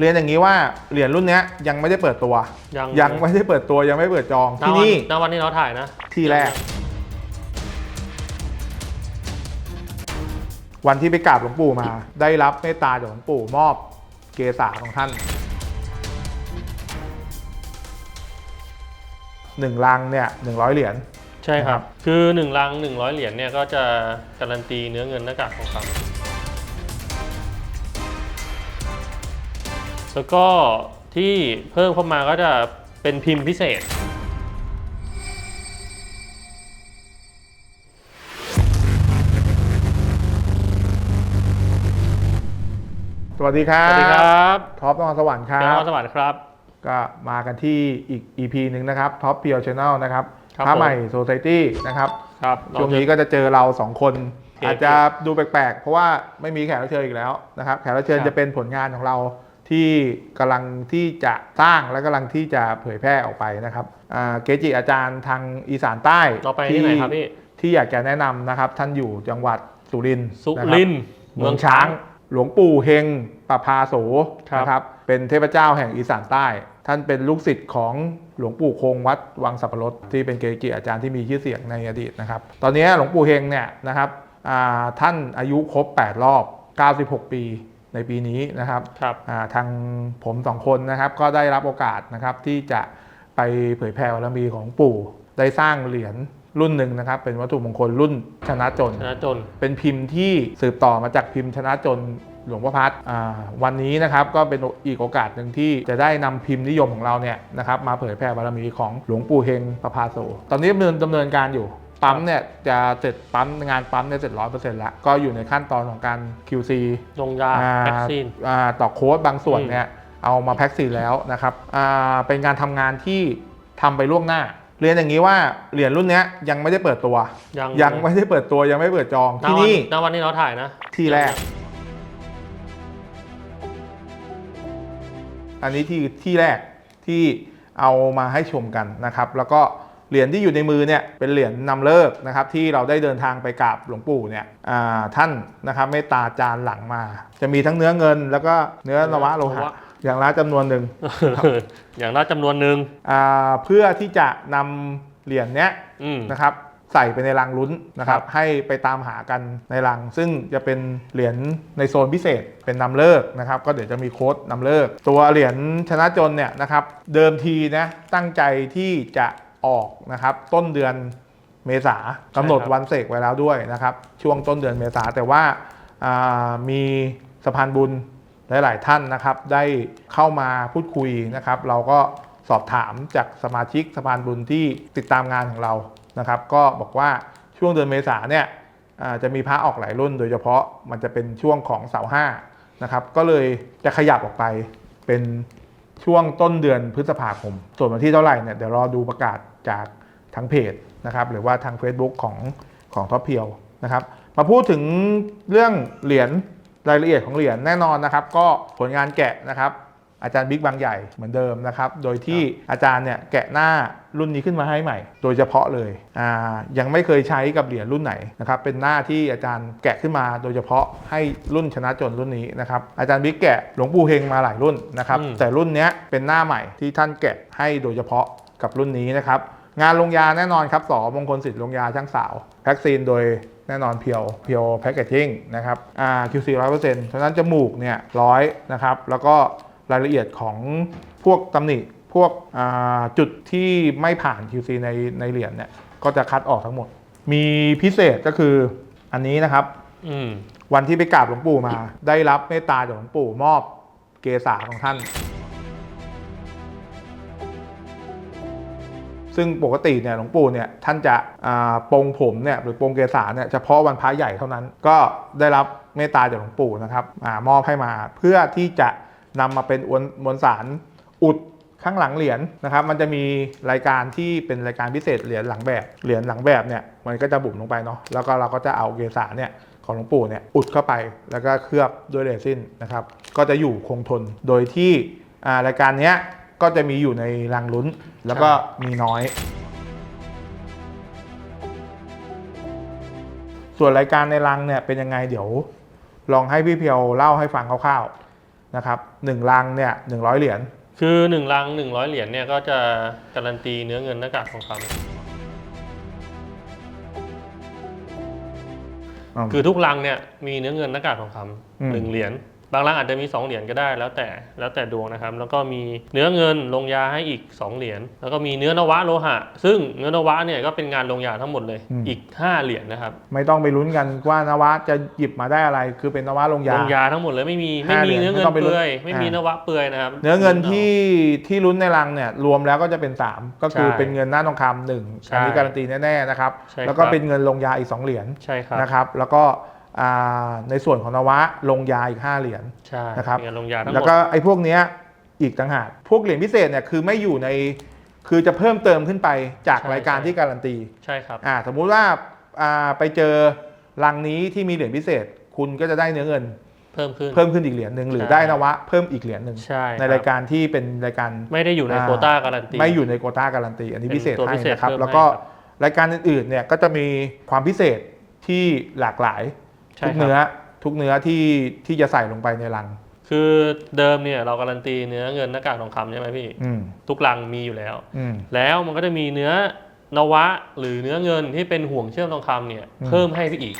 เรียนอย่างนี้ว่าเหรียญรุ่นเนี้ยยังไม่ได้เปิดตัว ยัง ยังไม่ได้เปิดตัวยังไม่เปิดจองณที่วันี่ณวันที่เราถ่ายนะ ที่แรก วันที่ไปกราบหลวงปู่มา ได้รับเมตตาจากหลวงปู่มอบเกษาของท่านหนึ่งลังเนี่ยหนึ่งร้อยเหรียญ ใช่คนะครัรับบคือ1ลัง 100 เหรียญเนี่ยก็จะการันตีเนื้อเงินหน้ากากทองคำ แล้วก็ที่เพิ่มเข้ามาก็จะเป็นพิมพ์พิเศษ สวัสดีครัสบวัสดีครับท็อปนครสวรรค์ครัเจ้าบ สวัสดีครับ ก็มากันที่อีก EP หนึ่งนะครับท็อปเพียวช n แนลนะครับครับ พระผมใหม่โซ c i ตี้นะครับ ครับช่วงนี้ก็จะเจอเราสองคนโอเคอาจจะดูแปลกๆ เพราะว่าไม่มีแขกรับเชิญอีกแล้วนะครับ แขกรับเชิญครับจะเป็นผลงานของเรา ที่กำลังที่จะสร้างและกำลังที่จะเผยแพร่ออกไปนะครับอ่าเกจิอาจารย์ทางอีสานใต้เราไปที่ไหนครับพี่ที่อยากจะแนะนำนะครับ ท่านอยู่จังหวัดสุรินทร์สุนะคบรินทร์เมืองช้าง หลวงปู่เฮงปภาโสครับนะครับเป็นเทพเจ้าแห่งอีสานใต้ ท่านเป็นลูกศิษย์ของหลวงปู่คงวัดวังสับปะรดที่เป็นเกจิอาจารย์ที่มีชื่อเสียงในอดีตนะครับ ตอนนี้หลวงปู่เฮงเนี่ยนะครับอ่าท่านอายุครบ 8 รอบ 96 ปี ในปีนี้นะครับครับอ่าทางผมสองคนนะครับก็ได้รับโอกาสนะครับที่จะไปเผยแผ่บารมีของหลวงปู่ ได้สร้างเหรียญรุ่นหนึ่งนะครับ เป็นวัตถุมงคลรุ่นชนะจนชนะจน เป็นพิมพ์ที่สืบต่อมาจากพิมพ์ชนะจนหลวงพ่อพัดอ่าวันนี้นะครับก็เป็นอีกโอกาสหนึ่งที่จะได้นำพิมพ์นิยมของเราเนี่ยนะครับมาเผยแผ่บารมีของหลวงปู่เฮงประภาโสตอนนี้ดำเนินดำเนินการอยู่ ปั๊มเนี่ยจะเสร็จปั๊มงานปั๊มเนี่ยเสร็จร้อยเปอร์เซ็นต์แล้วก็อยู่ในขั้นตอนของการ QC ลงยาอ่าแวัคซีนอ่าต่อโค้ดบางส่วนอืมเนี่ยเอามาแพ็กซีนแล้วนะครับอ่าเป็นการทำงานที่ทำไปล่วงหน้า เรียนอย่างนี้ว่าเหรียญรุ่นเนี้ยยังไม่ได้เปิดตัวยังยังไม่ได้เปิดตัวยังไม่เปิดจองณที่วันี่ณวันที่เราถ่ายนะ ที่แรก อันนี้ที่ที่แรกที่เอามาให้ชมกันนะครับ แล้วก็ เหรียญที่อยู่ในมือเนี่ยเป็นเหรียญนำเลิกนะครับที่เราได้เดินทางไปกราบหลวงปู่เนี่ยอ่าท่านนะครับเมตตาจานหลังมา จะมีทั้งเนื้อเงิน แล้วก็เนื้อนวะโลหะนวะอย่างละจำนวนหนึ่งอย่างละจำนวนหนึ่งอ่าเพื่อที่จะนำเหรียญเนี้ยอืมนะครับใส่ไปในรังลุ้นนะครับครับให้ไปตามหากันในรัง ซึ่งจะเป็นเหรียญในโซนพิเศษเป็นนำเลิกนะครับ ก็เดี๋ยวจะมีโค้ดนำเลิก ตัวเหรียญชนะจนเนี่ยนะครับเดิมทีนะตั้งใจที่จะ ออกนะครับต้นเดือนเมษากำหนดวันเสกไว้แล้วด้วยนะครับ ช่วงต้นเดือนเมษาแต่ว่าอ่ามีสะพานบุญหลาย ๆ ท่านนะครับ ได้เข้ามาพูดคุยนะครับ เราก็สอบถามจากสมาชิกสะพานบุญที่ติดตามงานของเรานะครับ ก็บอกว่าช่วงเดือนเมษาเนี่ยอ่าจะมีพระออกหลายรุ่น โดยเฉพาะมันจะเป็นช่วงของเสาห้านะครับ ก็เลยจะขยับออกไปเป็นช่วงต้นเดือนพฤษภาคม ส่วนวันที่เท่าไหร่เนี่ยเดี๋ยวรอดูประกาศ จากทางเพจนะครับหรือว่าทาง Facebook ของของท็อปเพียวนะครับมาพูดถึงเรื่องเหรียญรายละเอียดของเหรียญแน่นอนนะครับ ก็ผลงานแกะนะครับอาจารย์บิ๊กบางใหญ่เหมือนเดิมนะครับ โดยที่อาจารย์เนี่ยแกะหน้ารุ่นนี้ขึ้นมาให้ใหม่ โดยเฉพาะเลยอ่ายังไม่เคยใช้กับเหรียญรุ่นไหนนะครับ เป็นหน้าที่อาจารย์แกะขึ้นมา โดยเฉพาะให้รุ่นชนะจนรุ่นนี้นะครับ อาจารย์บิ๊กแกะหลวงปู่เฮงมาหลายรุ่นนะครับอืมแต่รุ่นเนี้ยเป็นหน้าใหม่ที่ท่านแกะให้โดยเฉพาะ กับรุ่นนี้นะครับ งานลงยาแน่นอนครับสอมงคลสิทธิ์ลงยาช่างสาวแพ็กซีนโดยแน่นอนเพียวเพียวแพ็กเกจจิ้งนะครับอ่า QC ร้อยเปอร์เซ็นต์ฉะนั้นจมูกเนี่ยร้อยนะครับ แล้วก็รายละเอียดของพวกตำหนิพวกอ่าจุดที่ไม่ผ่าน QC ในในเหรียญเนี่ยก็จะคัดออกทั้งหมด มีพิเศษก็คืออันนี้นะครับอืมวันที่ไปกราบหลวงปู่มา ได้รับเมตตาจากหลวงปู่มอบเกษาของท่าน ซึ่งปกติเนี่ยหลวงปู่เนี่ยท่านจะปรงผมเนี่ยหรือปรงเกษาเนี่ยเฉพาะวันพระใหญ่เท่านั้น ก็ได้รับเมตตาจากหลวงปู่นะครับอมอบให้มาเพื่อที่จะนำมาเป็นอวนมวลสารอุดข้างหลังเหรียญนะครับ มันจะมีรายการที่เป็นรายการพิเศษเหรียญหลังแบบเหรียญหลังแบบเนี่ยมันก็จะบุ๋มลงไปเนาะแล้วก็เราก็จะเอาเกษาเนี่ยของหลวงปู่เนี่ยอุดเข้าไปแล้วก็เคลือบด้วยเรซินนะครับ ก็จะอยู่คงทนโดยที่รายการเนี้ย ก็จะมีอยู่ในรังลุ้น แล้วก็มีน้อย ส่วนรายการในรังเนี่ยเป็นยังไงเดี๋ยว ลองให้พี่เพียวเล่าให้ฟังคร่าวๆนะครับหนึ่งลังเนี่ยหนึ่งร้อยเหรียญคือหนึ่งลังหนึ่งร้อยเหรียญเนี่ยก็จะการันตีเนื้อเงินหน้ากากทองคำคือทุกลังเนี่ยมีเนื้อเงินหน้ากากทองคอืมำหนึ่งเหรียญ บางลังอาจจะมี 2 เหรียญก็ได้แล้วแต่แล้วแต่ดวงนะครับ แล้วก็มีเนื้อเงินลงยาให้อีก 2 เหรียญแล้วก็มีเนื้อนวะโลหะ ซึ่งเนื้อนวะเนี่ยก็เป็นงานลงยาทั้งหมดเลยอีก 5 เหรียญนะครับ ไม่ต้องไปลุ้นกันว่านวะจะหยิบมาได้อะไร คือเป็นนวะลงยาลงยาทั้งหมดเลยไม่มีไม่ห้ามีเหรียญเนื้อเงินไม่ต้องไปลุ้นเปื่อยไม่มีอ่านวะเปื่อยนะครับเนื้อเงินที่ที่ลุ้นในรังเนี่ยรวมแล้วก็จะเป็น 3 ก็คือใช่เป็นเงินหน้าทองคำหนึ่งใช่อันนี้การันตีแน่ๆนะครับใช่แล้วก็ครับเป็นเงินลงยาอีก 2 เหรียญใช่ครับนะครับแล้วก็อ่า ในส่วนของนวะลงยาอีก 5 เหรียญใช่นะครับมีเงินลงยาทั้งหแล้วมดก็ไอ้พวกเนี้ยอีกต่างหากพวกเหรียญพิเศษเนี่ยคือไม่อยู่ในคือจะเพิ่มเติมขึ้นไปจากรายการที่การันตีใช่ครับอ่าสมมุติว่าอ่าไปเจอรังนี้ที่มีเหรียญพิเศษ คุณก็จะได้เนื้อเงินเพิ่มขึ้นเพิ่มขึ้นอีกเหรียญหนึ่งหรือใช่ได้นวะเพิ่มอีกเหรียญหนึ่งใช่ในรายการที่เป็นรายการไม่ได้อยู่ในอ่าโควต้าการันตีไม่อยู่ในโควต้าการันตี อันนี้เป็นพิเศษตัวให้พิเศษนะครับเพิ่มแล้วก็ให้ครับรายการอื่นๆเนี่ยก็จะมีความพิเศษที่หลากหลาย ใช่ทุกครับ เนื้อทุกเนื้อที่ที่จะใส่ลงไปในรัง คือเดิมเนี่ยเราการันตีเนื้อเงินหน้ากากทองคำใช่ไหมพี่ อืมทุกลังมีอยู่แล้ว อืม แล้วมันก็จะมีเนื้อนวะหรือเนื้อเงินที่เป็นห่วงเชื่อมทองคำเนี่ยอืม เพิ่มให้ไปอีก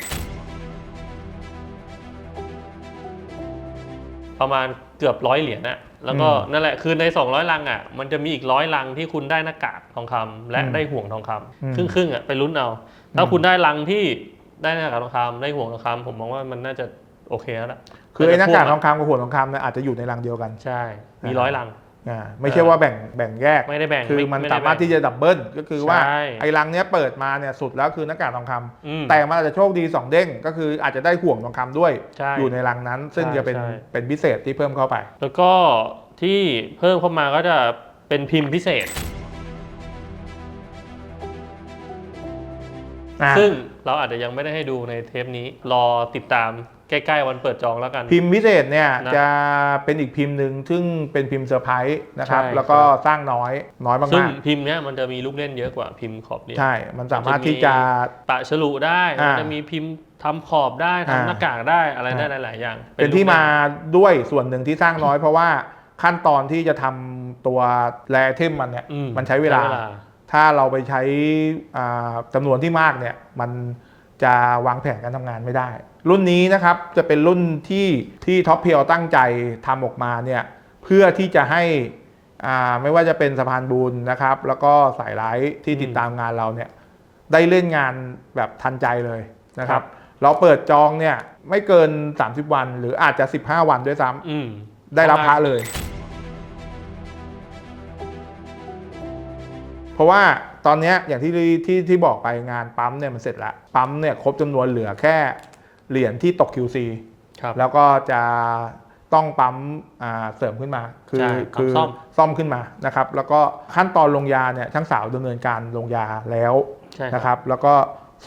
ประมาณเกือบร้อยเหรียญนะแล้วก็นั่นแหละคือใน 200 ลังอะ มันจะมีอีกร้อยลังที่คุณได้หน้ากากทองคำและได้ห่วงทองคำครึ่งครึ่งๆอะไปลุ้นเอาถ้าคุณได้ลังที่ ได้หน้ากากทองคำได้ห่วงทองคำผมมองว่ามันน่าจะโอเคแล้วล่ะคือไอ้หน้ากากทพ่วองคำกับหัวทองคำเนี่ยอาจจะอยู่ในรังเดียวกันใช่ มีร้อยลังอ่าไม่ใช่ว่าแบ่งแบ่งแยกไม่ได้แบ่งคือไมันไได้สามารถแบ่งที่จะดับเบิลก็คือว่าใช่ไอ้รังเนี้ยเปิดมาเนี่ยสุดแล้วคือหน้ากากทองคำอืมแต่มันอาจจะโชคดีสองเด้งก็คืออาจจะได้ห่วงทองคำด้วยใช่อยู่ในรังนั้น ซึ่งใช่จะเป็นใช่เป็นพิเศษที่เพิ่มเข้าไป แล้วก็ที่เพิ่มเข้ามาก็จะเป็นพิมพ์พิเศษ ซึ่งเราอาจจะยังไม่ได้ให้ดูในเทปนี้ รอติดตามใกล้ๆวันเปิดจองแล้วกัน พิมพ์พิเศษเนี่ยนะจะเป็นอีกพิมพ์หนึ่งซึ่งเป็นพิมพ์เซอร์ไพรส์นะครับ ใช่ แล้วก็สร้างน้อยน้อยซึ่งมากพิมพ์เนี้ยมันจะมีลูกเล่นเยอะกว่าพิมพ์ขอบเหรียญๆใช่ มันสามารถที่จะ ปะฉลุได้อ่ามันจะมีพิมพ์ทำขอบได้อ่า ทำหน้ากากได้อะไรได้อ่าหลาย ๆ อย่างเป็นที่มาด้วยส่วนหนึ่งที่สร้างน้อย เพราะว่าขั้นตอนที่จะทำตัวแรเทมมันเนี่ย อืมันใช้เวลา ถ้าเราไปใช้อ่าจำนวนที่มากเนี่ยมันจะวางแผนการทำงานไม่ได้ รุ่นนี้นะครับจะเป็นรุ่นที่ที่ท็อปเพียวตั้งใจทำออกมาเนี่ยเพื่อที่จะให้อ่าไม่ว่าจะเป็นสะพานบุญนะครับ แล้วก็สายไลท์ที่ติดตามงานเราเนี่ยได้เล่นงานแบบทันใจเลยนะครับเราเปิดจองเนี่ยไม่เกิน 30 วัน หรืออาจจะ 15 วันด้วยซ้ำอืมได้รับพระเลย เพราะว่าตอนเนี้ยอย่างที่ที่ที่บอกไปงานปั๊มเนี่ยมันเสร็จแล้วปั๊มเนี่ยครบจำนวนเหลือแค่เหรียญที่ตก QC ครับแล้วก็จะต้องปั๊มอ่าเสริมขึ้นมา คืใช่คืปั๊มซ่อมซ่อมขึ้นมานะครับ แล้วก็ขั้นตอนลงยาเนี่ยช่างสาวดำเนินการลงยาแล้วใช่นะครับ แล้วก็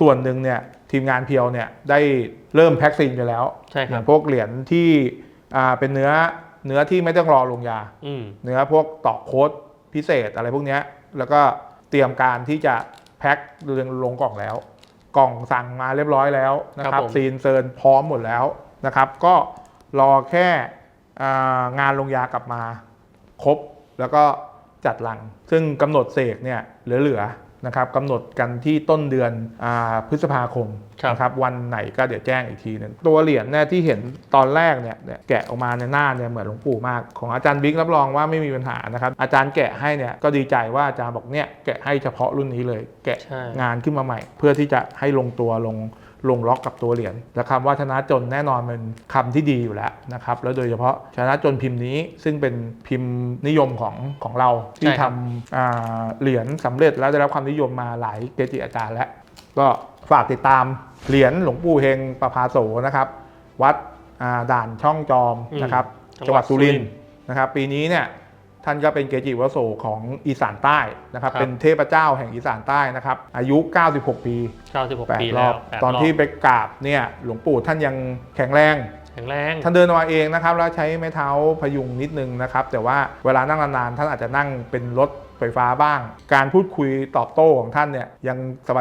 ส่วนหนึ่งเนี่ยทีมงานเพียวเนี่ยได้เริ่มแพ็กซีนไปแล้วใช่อครัย่าบงพวกเหรียญที่อ่าเป็นเนื้อเนื้อที่ไม่ต้องรอลงยาอืมเนื้อพวกตอกโค้ดพิเศษอะไรพวกเนี้ย แล้วก็เตรียมการที่จะแพ็คเรียงลงกล่องแล้ว กล่องสั่งมาเรียบร้อยแล้วนะคครัรับบผม ซีนเซิร์นพร้อมหมดแล้วนะครับ ก็รอแค่อ่างานลงยากลับมา ครบแล้วก็จัดลัง ซึ่งกำหนดเสกเนี่ยเหลือๆ นะครับกำหนดกันที่ต้นเดือนอาพฤษภาคมครับ นะครับวันไหนก็เดี๋ยวแจ้งอีกทีหนึงตัวเหรียญเนี่ยที่เห็นตอนแรกเนี่ยเนี่ยแกะออกมาในยหน้าเนี่ยเหมือนหลวงปู่มาก ของอาจารย์บิ๊กรับรองว่าไม่มีปัญหานะครับอาจารย์แกะให้เนี่ยก็ดีใจว่าอาจารย์บอกเนี่ยแกะให้เฉพาะรุ่นนี้เลย แกะใช่ งานขึ้นมาใหม่ เพื่อที่จะให้ลงตัวลง ลงล็อกกับตัวเหรียญและคำว่าชนะจนแน่นอนเป็นคำที่ดีอยู่แล้วนะครับแล้วโดยเฉพาะชนะจนพิมพ์นี้ซึ่งเป็นพิมพ์นิยมของของเราที่ใช่คทรับำอ่าเหรียญสำเร็จแล้วได้รับความนิยมมาหลายเกจิอาจารย์แล้วก็ฝากติดตามเหรียญหลวงปู่เฮงประภาโสนะครับ วัดอ่าด่านช่องจอมอืมนะครับจัจังงหหวัวัดดสุรินทสุรินทร์ร์นะครับ ปีนี้เนี่ย ท่านก็เป็นเกจิวโสของอีสานใต้นะครับ ครับเป็นเทพเจ้าแห่งอีสานใต้นะครับ อายุ 96 ปี96ปี8รแล้อวบแปดตอนรบที่ไปกราบเนี่ยหลวงปู่ท่านยังแข็งแรง แข็งแรงท่านเดินมาเองนะครับแล้วใช้ไม้เท้าพยุงนิดนึงนะครับ แต่ว่าเวลานั่งนานๆท่านอาจจะนั่งเป็นรถไฟฟ้าบ้าง การพูดคุยตอบโต้ของท่านเนี่ยยัง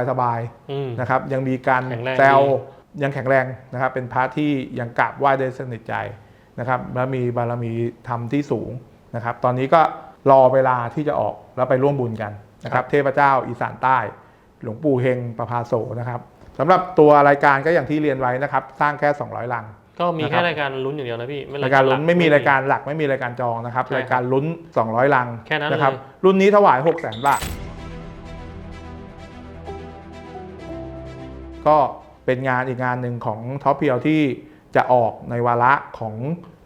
สบายๆอืมนะครับ ยังมีการแข็งแรงแซวดียังแข็งแรงนะครับ เป็นพระที่ยังกราบไหว้ได้สนิทใจนะครับและมีบารมีธรรมที่สูง นะครับตอนนี้ก็รอเวลาที่จะออกแล้วไปร่วมบุญกันนะครับเทพเจ้าอีสานใต้ หลวงปู่เฮงประภาโสนะครับสำหรับตัวรายการก็อย่างที่เรียนไว้นะครับ สร้างแค่ 200 ลัง ก็มีนะครัแค่บรายการลุ้นอย่างเดียวนะพี่รายการลุ้นหไม่มีรายการหลักไม่มีรายการจองนะครับใช่ครับรายการลุ้น 200 ลังแค่นั้นนะครับเลยรุ่นนี้ถวาย 6 0 0 0 0 0บาทก็เป็นงานอีกงานหนึ่งของท็อปเพียวที่ จะออกในวาระของ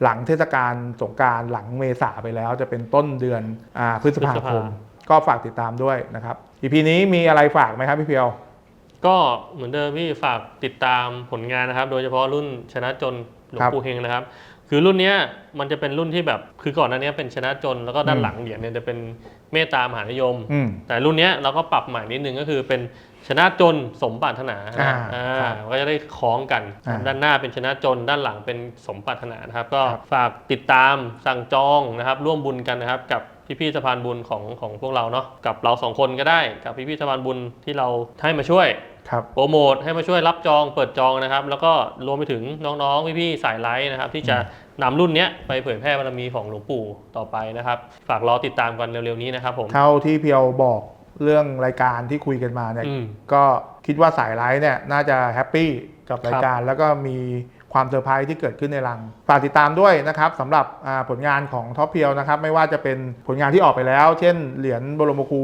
หลังเทศกาลสงกรารหลังเมษาไปแล้ว จะเป็นต้นเดือนอาพฤษภาคม ก็ฝากติดตามด้วยนะครับอีพีนี้มีอะไรฝากไหมครับพี่เพียว ก็เหมือนเดิมพี่ฝากติดตามผลงานนะครับ โดยเฉพาะรุ่นชนะจนหลวงครับปู่เฮงนะครับ คือรุ่นเนี้ยมันจะเป็นรุ่นที่แบบคือก่อนหน้านี้เป็นชนะจนแล้วก็ด้านหลังเหรียญเนี่ยจะเป็นเมตตามหานิยมอืมแต่รุ่นเนี้ยเราก็ปรับใหม่นิดนึงก็คือเป็น ชนะจนสมปรารถนาอ่าอ่าครับก็จะได้คล้องกัน อ่าด้านหน้าเป็นชนะจนด้านหลังเป็นสมปรารถนานะครับ ก็ครับฝากติดตามสั่งจองนะครับ ร่วมบุญกันนะครับ กับพี่ๆสะพานบุญของของพวกเราเนาะกับเราสองคนก็ได้กับพี่ๆสะพานบุญที่เราให้มาช่วย ครับ โปรโมทให้มาช่วยรับจองเปิดจองนะครับ แล้วก็รวมไปถึงน้องๆพี่ๆสายไลฟ์นะครับ ที่จะนำรุ่นเนี้ยไปเผยแพร่บารมีของหลวงปู่ต่อไปนะครับ ฝากรอติดตามกันเร็วๆนี้นะครับผม เท่าที่เพียวบอก เรื่องรายการที่คุยกันมาเนี่ยอืมก็คิดว่าสายไลฟ์เนี่ยน่าจะแฮปปี้กับรายการ แล้วก็มีความเซอร์ไพรส์ที่เกิดขึ้นในรังฝากติดตามด้วยนะครับสำหรับอ่าผลงานของท็อปเพียวนะครับ ไม่ว่าจะเป็นผลงานที่ออกไปแล้ว เช่นเหรียญบรมครู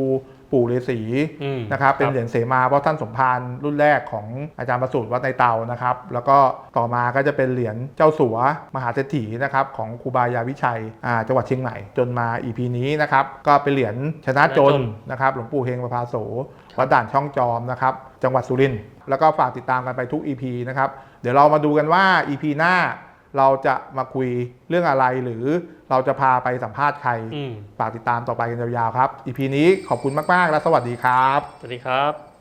ปู่ฤาษีอืมนะครับเป็นเหรียญเสมาเพราะท่านสมภารรุ่นแรกของอาจารย์ประสูติวัดในเตานะครับแล้วก็ต่อมาก็จะเป็นเหรียญเจ้าสัวมหาเศรษฐีนะครับของครูบายาวิชัยอ่าจังหวัดเชียงใหม่จนมา EP นี้นะครับก็เป็นเหรียญชนะจนชนะจนนะครับหลวงปู่เฮงประภาโสวัดด่านช่องจอมนะครับจังหวัดสุรินทร์แล้วก็ฝากติดตามกันไปทุก EP นะครับเดี๋ยวเรามาดูกันว่า EP หน้า เราจะมาคุยเรื่องอะไรหรือเราจะพาไปสัมภาษณ์ใครอืมฝากติดตามต่อไปกันยาวๆครับ EP นี้ขอบคุณมากๆ และสวัสดีครับ สวัสดีครับ